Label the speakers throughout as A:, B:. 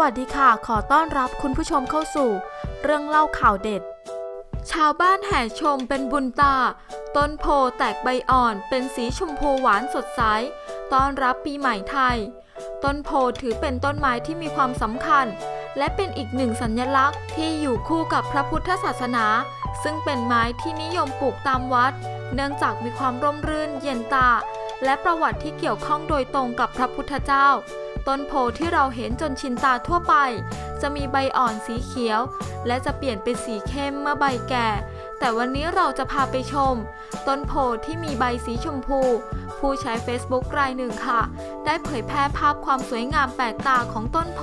A: วัสดีค่ะ ขอต้อนรับคุณผู้ชมเข้าสู่ เรื่องเล่าข่าวเด็ด ชาวบ้านแห่ชมเป็นบุญตา ต้นโพแตกใบอ่อนเป็นสีชมพูหวานสดใส ต้อนรับปีใหม่ไทย ต้นโพถือเป็นต้นไม้ที่มีความสำคัญ และเป็นอีกหนึ่งสัญลักษณ์ที่อยู่คู่กับพระพุทธศาสนา ซึ่งเป็นไม้ที่นิยมปลูกตามวัด เนื่องจากมีความร่มรื่นเย็นตา และประวัติที่เกี่ยวข้องโดยตรงกับพระพุทธเจ้า ต้นโพที่เราเห็นจนชินตาทั่วไป จะมีใบอ่อนสีเขียว และจะเปลี่ยนเป็นสีเข้มเมื่อใบแก่ แต่วันนี้เราจะพาไปชม ต้นโพที่มีใบสีชมพู ผู้ใช้ Facebook รายหนึ่งค่ะ ได้เผยแพร่ภาพความสวยงามแปลกตาของต้นโพ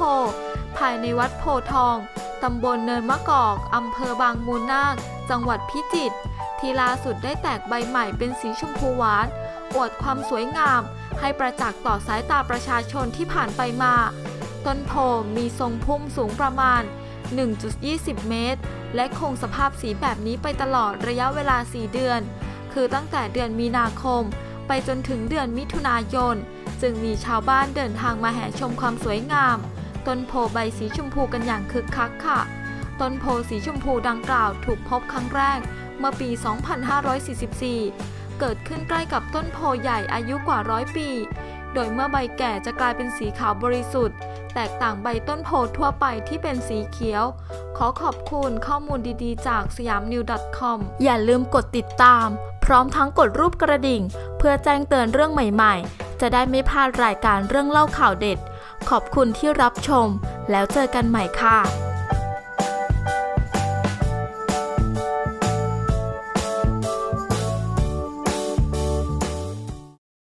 A: ภายในวัดโพทองตำบลเนินมะกอกอำเภอบางมูลนาค จังหวัดพิจิตรที่ล่าสุดได้แตกใบใหม่เป็นสีชมพูหวาน อวดความสวยงาม ให้ประจักษ์ต่อสายตาประชาชนที่ผ่านไปมา ต้นโพมีทรงพุ่มสูงประมาณ 1.20 เมตร และคงสภาพสีแบบนี้ไปตลอดระยะเวลา 4 เดือน คือตั้งแต่เดือนมีนาคม ไปจนถึงเดือนมิถุนายน จึงมีชาวบ้านเดินทางมาแห่ชมความสวยงาม ต้นโพใบสีชมพูกันอย่างคึกคักค่ะ ต้นโพสีชมพูดังกล่าวถูกพบครั้งแรกเมื่อปี 2544 เกิดขึ้นใกล้กับต้นโพใหญ่อายุกว่าร้อยปี โดยเมื่อใบแก่จะกลายเป็นสีขาวบริสุทธิ์ แตกต่างใบต้นโพทั่วไปที่เป็นสีเขียว ขอขอบคุณข้อมูลดีๆ จากสยามนิว .com อย่าลืมกดติดตาม พร้อมทั้งกดรูปกระดิ่ง เพื่อแจ้งเตือนเรื่องใหม่ๆ จะได้ไม่พลาดรายการเรื่องเล่าข่าวเด็ด ขอบคุณที่รับชม แล้วเจอกันใหม่ค่ะ